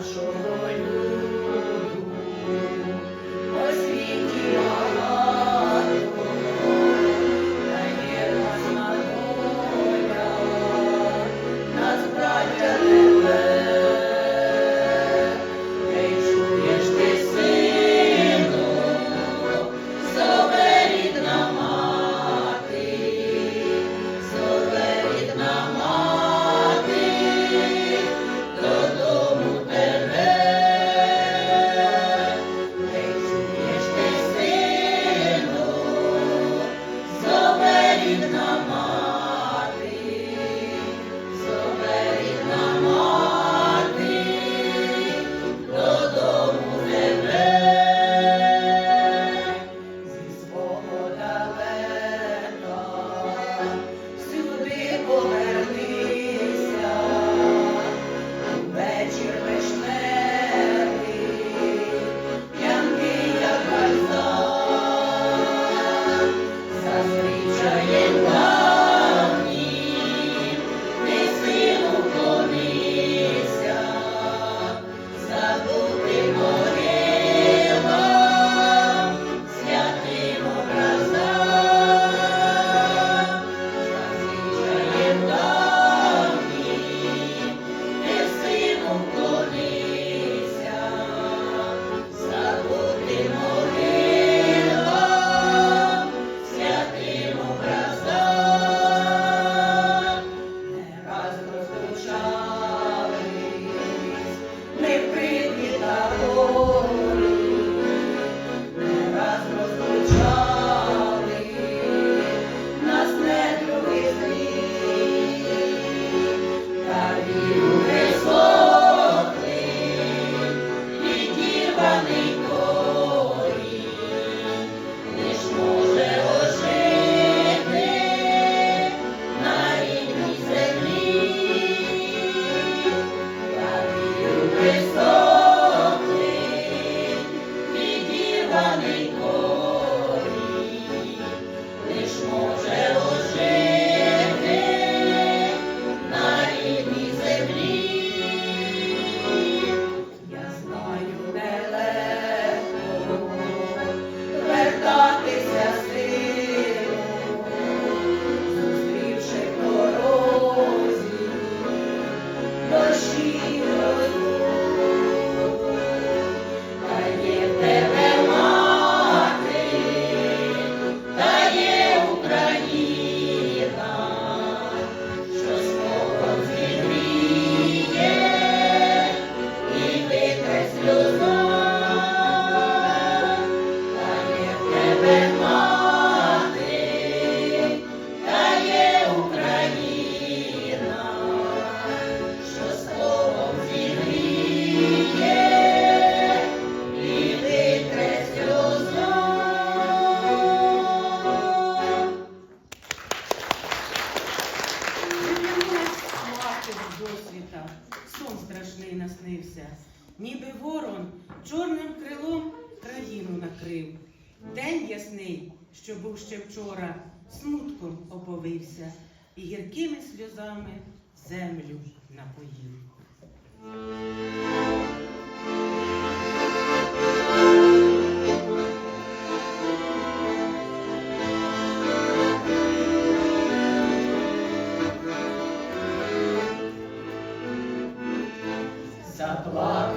нашого. ніби ворон, чорним крилом країну накрив. День ясний, що був ще вчора, смутком оповився і гіркими сльозами землю напоїв. Заплакав.